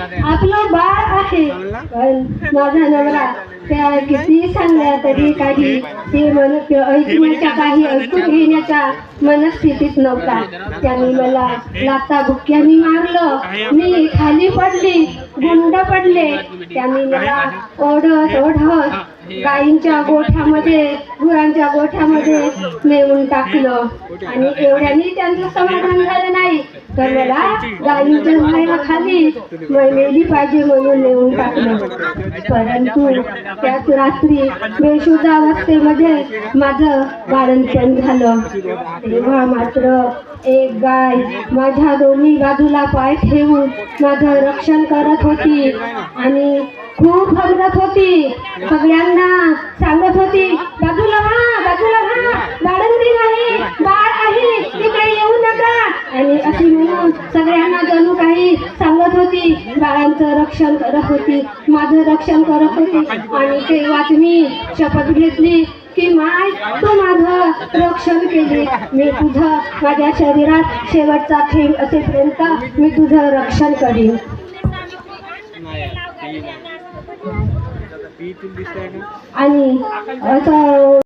आपलं बाळ आहे. पण माझा नवरा त्या किती सांगल्या तरी काही ते मन ऐकण्याच्या काही ऐकून घेण्याच्या मनस्थितीत नव्हता. त्यांनी मला लाता बुक्क्यानी मारलं. मी खाली पडली गुंड पडले. त्यांनी मला ओढत ओढत गायींच्या गोठ्यामध्ये गुरांच्या गोठ्यामध्ये नेऊन टाकलं. आणि एवढ्यानी त्यांचं समाधान झालं नाही. तर मला गायींच्या व्हायला खाली मेली पाहिजे म्हणून नेऊन टाकलं. परंतु त्याच रात्री बेशुद्ध अवस्थेमध्ये माझं बाळणपण झालं. तेव्हा मात्र एक गाय माझ्या दोन्ही बाजूला पाय ठेवून माझं रक्षण करत होती. आणि खूप होती. सगळ्यांना सांगत होती बाजूला व्हा बाजूला व्हा. बाळंती नाही बाळ आहे इकडे येऊ नका. आणि अशी म्हणून सगळ्यांना जणू काही सांगत होती. बाळांचं रक्षण करत होती माझं रक्षण करत होती. आणि तेव्हाच मी शपथ घेतली की माय तू माझं रक्षण केली. मी तुझं माझ्या शरीरात शेवटचा थेंब असेपर्यंत मी तुझं रक्षण करीन. आणि असं